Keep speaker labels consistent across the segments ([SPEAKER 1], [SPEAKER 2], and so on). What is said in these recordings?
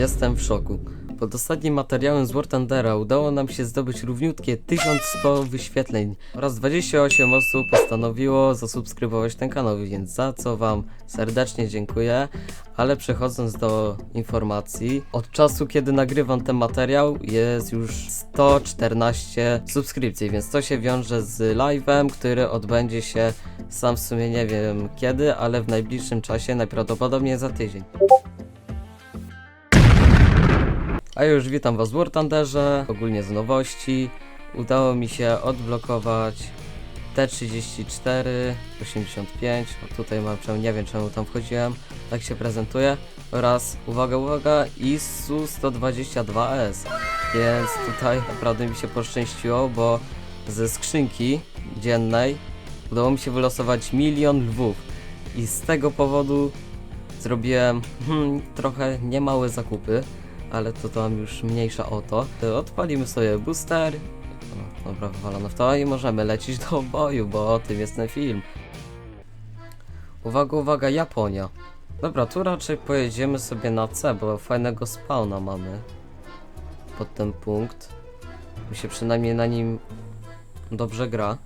[SPEAKER 1] Jestem w szoku. Pod ostatnim materiałem z War udało nam się zdobyć równiutkie 1100 wyświetleń oraz 28 osób postanowiło zasubskrybować ten kanał, więc za co wam serdecznie dziękuję. Ale przechodząc do informacji, od czasu kiedy nagrywam ten materiał jest już 114 subskrypcji, więc to się wiąże z live'em, który odbędzie się sam w sumie nie wiem kiedy, ale w najbliższym czasie, najprawdopodobniej za tydzień. A już witam was w War Thunderze, ogólnie z nowości. Udało mi się odblokować T34, 85, o tutaj mam, czemu, nie wiem czemu tam wchodziłem, tak się prezentuje. Oraz, uwaga, uwaga, ISU 122S. Więc tutaj naprawdę mi się poszczęściło, bo ze skrzynki dziennej udało mi się wylosować milion lwów. I z tego powodu zrobiłem hmm, trochę niemałe zakupy ale to tam już mniejsza o to. Odpalimy sobie booster. Dobra, wywalone w to i możemy lecieć do boju, bo o tym jest ten film. Uwaga, uwaga, Japonia. Dobra, tu raczej pojedziemy sobie na C, bo fajnego spawna mamy. Pod ten punkt. Mi się przynajmniej na nim dobrze gra.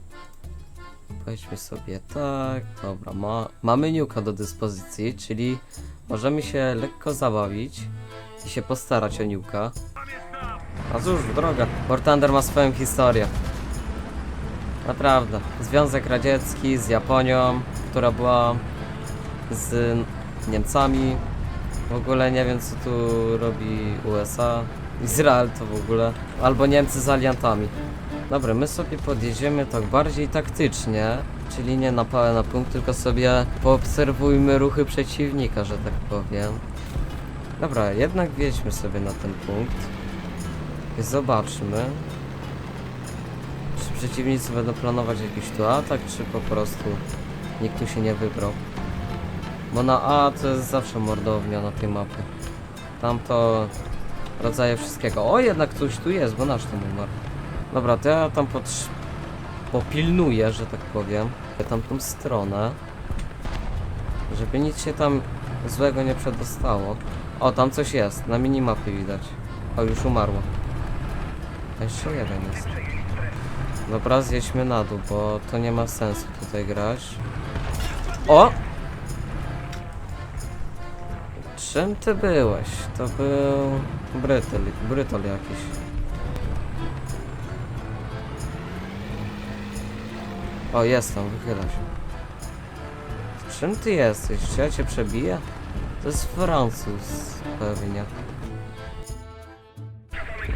[SPEAKER 1] Pojedźmy sobie tak, dobra, ma, mamy niuka do dyspozycji, czyli możemy się lekko zabawić się postarać o niuka. A cóż. War Thunder ma swoją historię. Naprawdę. Związek Radziecki z Japonią, która była z Niemcami. W ogóle nie wiem co tu robi USA. Izrael to w ogóle. Albo Niemcy z aliantami. Dobra, my sobie podjedziemy tak bardziej taktycznie, czyli nie na pałę na punkt, tylko sobie poobserwujmy ruchy przeciwnika, że tak powiem. Dobra, jednak wjedźmy sobie na ten punkt. I zobaczmy. Czy przeciwnicy będą planować jakiś tu atak, czy po prostu nikt tu się nie wybrał. Bo na A to jest zawsze mordownia na tej mapie. Tam to rodzaje wszystkiego. O, jednak ktoś tu jest, bo nasz tam umarł. Dobra, to ja tam popilnuję, że tak powiem. Tamtą stronę. Żeby nic się tam złego nie przedostało. O, tam coś jest, na minimapie widać. O, już umarło. A jeszcze jeden jest. Dobra, zjedźmy na dół, bo to nie ma sensu tutaj grać. O! Czym ty byłeś? To był... Brytol, brytol jakiś. O, jest tam, wychyla się. Czym ty jesteś? Czy ja cię przebiję? To jest Francuz pewnie.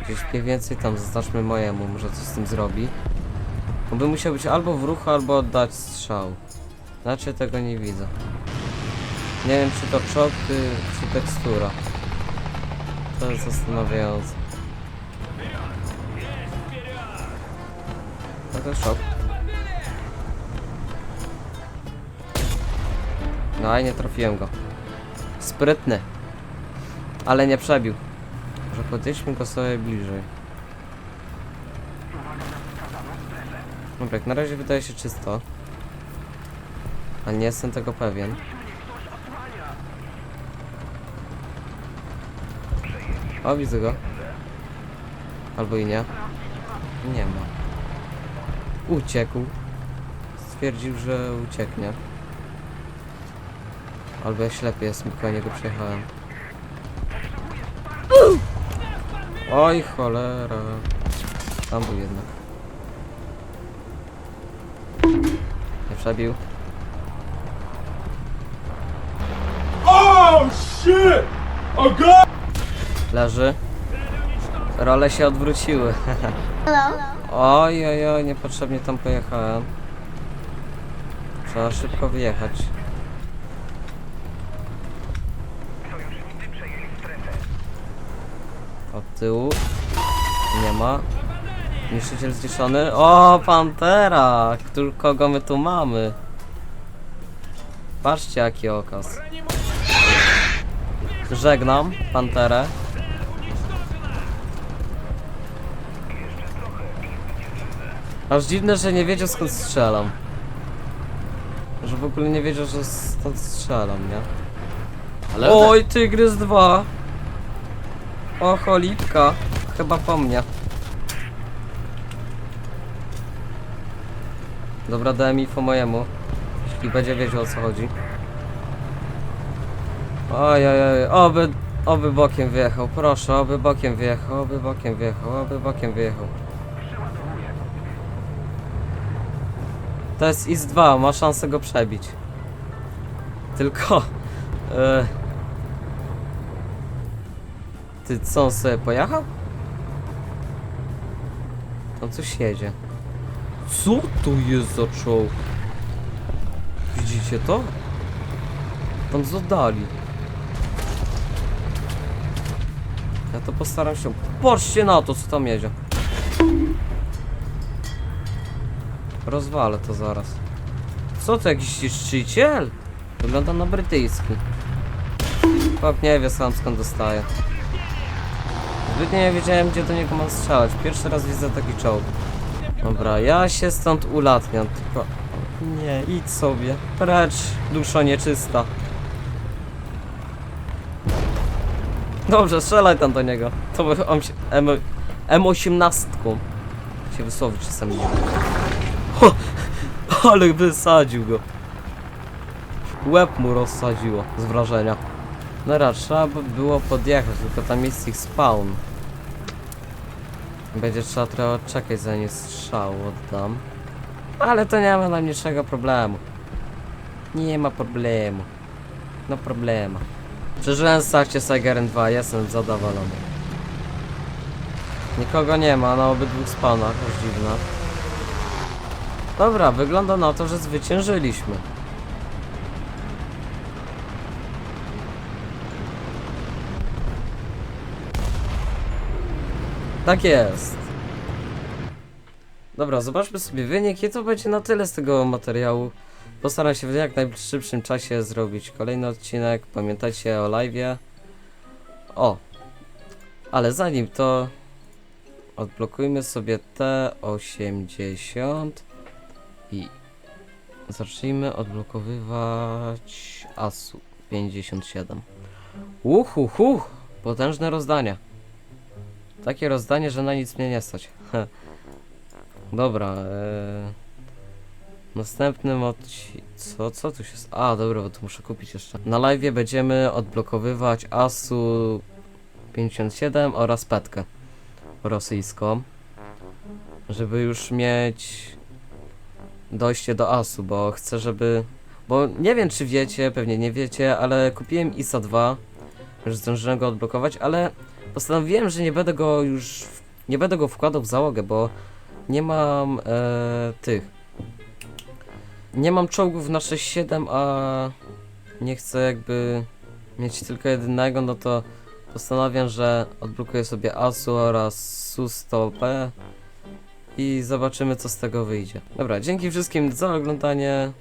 [SPEAKER 1] Gdzieś mniej więcej tam zaznaczmy mojemu, może coś z tym zrobi. On by musiał być albo w ruchu, albo oddać strzał. Znaczy tego nie widzę. Nie wiem czy to czy, czy tekstura. To jest zastanawiające. No to szok. No i nie trafiłem go. Sprytny. Ale nie przebił. Może podjedźmy go sobie bliżej. Dobra, jak na razie wydaje się czysto. Ale nie jestem tego pewien. O, widzę go. Albo i nie. Nie ma. Uciekł. Stwierdził, że ucieknie. Albo ja ślepy jestem, koło niego przejechałem. Oj, cholera. Tam był jednak. Nie przebił.
[SPEAKER 2] Oh shit! A god!
[SPEAKER 1] Leży. Role się odwróciły. Oj, oj, oj, niepotrzebnie tam pojechałem. Trzeba szybko wyjechać. Tyłu. Nie ma. Niszczyciel zdziszony. O, Pantera! Któ- kogo my tu mamy? Patrzcie jaki okaz. Żegnam Panterę. Aż dziwne, że nie wiedział skąd strzelam. Że w ogóle nie wiedział, że stąd strzelam, nie?
[SPEAKER 2] Ale
[SPEAKER 1] Oj, Tygrys 2! O, cholipka. Chyba po mnie. Dobra, dałem info mojemu. I będzie wiedział o co chodzi. Oj, oj, oby, oby bokiem wyjechał, proszę, oby bokiem wyjechał, oby bokiem wyjechał, oby bokiem wyjechał. To jest IS-2, ma szansę go przebić. Tylko... E, ty co, sobie pojechał? Tam coś jedzie. Co to jest za czołg? Widzicie to? Tam z oddali. Ja to postaram się. Patrzcie na to, co tam jedzie. Rozwalę to zaraz. Co to jakiś niszczyciel? Wygląda na brytyjski. Chłop nie wie sam skąd dostaje. Zbytnio nie wiedziałem gdzie do niego mam strzelać. Pierwszy raz widzę taki czołg. Dobra, ja się stąd ulatniam, tylko... Nie, idź sobie. Precz, duszo nieczysta. Dobrze, strzelaj tam do niego. To on się... M... M18 się wysłowić czasami nie Ale wysadził go. Łeb mu rozsadziło z wrażenia. No raz, trzeba by było podjechać, tylko tam jest ich spawn. Będzie trzeba trochę odczekać zanim strzał oddam. Ale to nie ma najmniejszego problemu. Nie ma problemu. No problema. Przeżyłem starcie z Tigerem 2, jestem zadowolony. Nikogo nie ma na obydwu spawnach, aż dziwne. Dobra, wygląda na to, że zwyciężyliśmy. Tak jest. Dobra, zobaczmy sobie wynik i to będzie na tyle z tego materiału. Postaram się w jak najszybszym czasie zrobić kolejny odcinek. Pamiętajcie o live'ie. O! Ale zanim to odblokujmy sobie T80 i zacznijmy odblokowywać ASU 57. Uhuhu! Potężne rozdanie. Takie rozdanie, że na nic mnie nie stać. dobra, e... w następnym odcinku... Co, co tu się... A, dobra, bo to muszę kupić jeszcze. Na live będziemy odblokowywać ASU 57 oraz petkę rosyjską. Żeby już mieć dojście do ASU, bo chcę, żeby... Bo nie wiem, czy wiecie, pewnie nie wiecie, ale kupiłem ISA 2. Już zdążyłem go odblokować, ale postanowiłem, że nie będę go już. Nie będę go wkładał w załogę, bo nie mam e, tych. Nie mam czołgów na 6-7, a nie chcę jakby mieć tylko jednego, no to postanawiam, że odblokuję sobie ASU oraz SU-100P i zobaczymy co z tego wyjdzie. Dobra, dzięki wszystkim za oglądanie.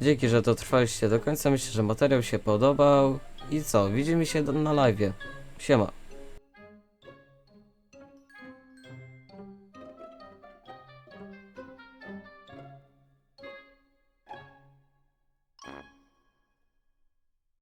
[SPEAKER 1] Dzięki, że dotrwaliście do końca. Myślę, że materiał się podobał. I co? Widzimy się na live. Siema.